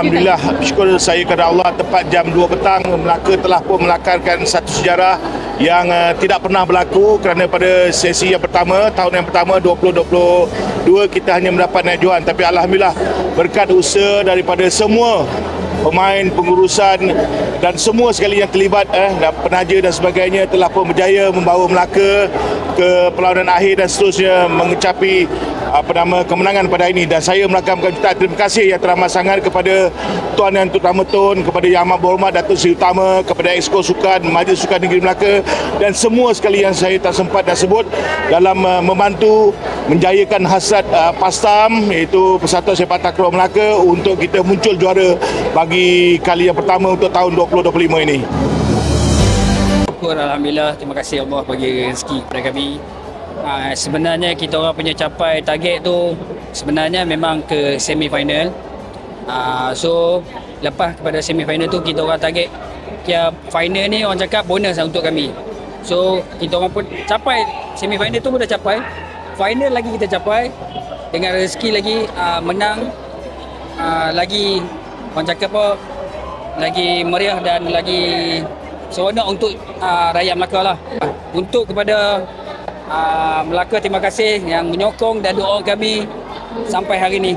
Alhamdulillah syukur saya kepada Allah tepat jam 2 petang Melaka telah pun melakarkan satu sejarah yang uh, tidak pernah berlaku kerana pada sesi yang pertama tahun yang pertama 2022 kita hanya mendapat naik juan tapi Alhamdulillah berkat usaha daripada semua pemain pengurusan dan semua sekali yang terlibat eh dan penaja dan sebagainya telah pun berjaya membawa Melaka ke perlawanan akhir dan seterusnya mengecapi apa nama kemenangan pada hari ini dan saya melakukan jutaan terima kasih yang teramat sangat kepada Tuan Yang Terutama Tun kepada Yang Amat Berhormat Datuk Seri Utama kepada Exco Sukan Majlis Sukan Negeri Melaka dan semua sekali yang saya tak sempat nak sebut dalam uh, membantu menjayakan hasrat uh, PASTAM iaitu Persatuan Sepak Takraw Melaka untuk kita muncul juara bagi kali yang pertama untuk tahun 2025 ini. Syukur Alhamdulillah. Terima kasih Allah bagi rezeki kepada kami. Uh, Sebenarnya kita orang punya capai target tu Sebenarnya memang ke semi final uh, So Lepas kepada semi final tu kita orang target Kia final ni orang cakap bonus lah untuk kami. So kita orang pun capai Semi final tu pun dah capai. Final lagi kita capai Dengan rezeki lagi uh, menang uh, Lagi Orang cakap apa Lagi meriah dan lagi seronok untuk uh, rakyat Melaka lah. Untuk kepada uh, Melaka terima kasih yang menyokong dan doa kami sampai hari ini.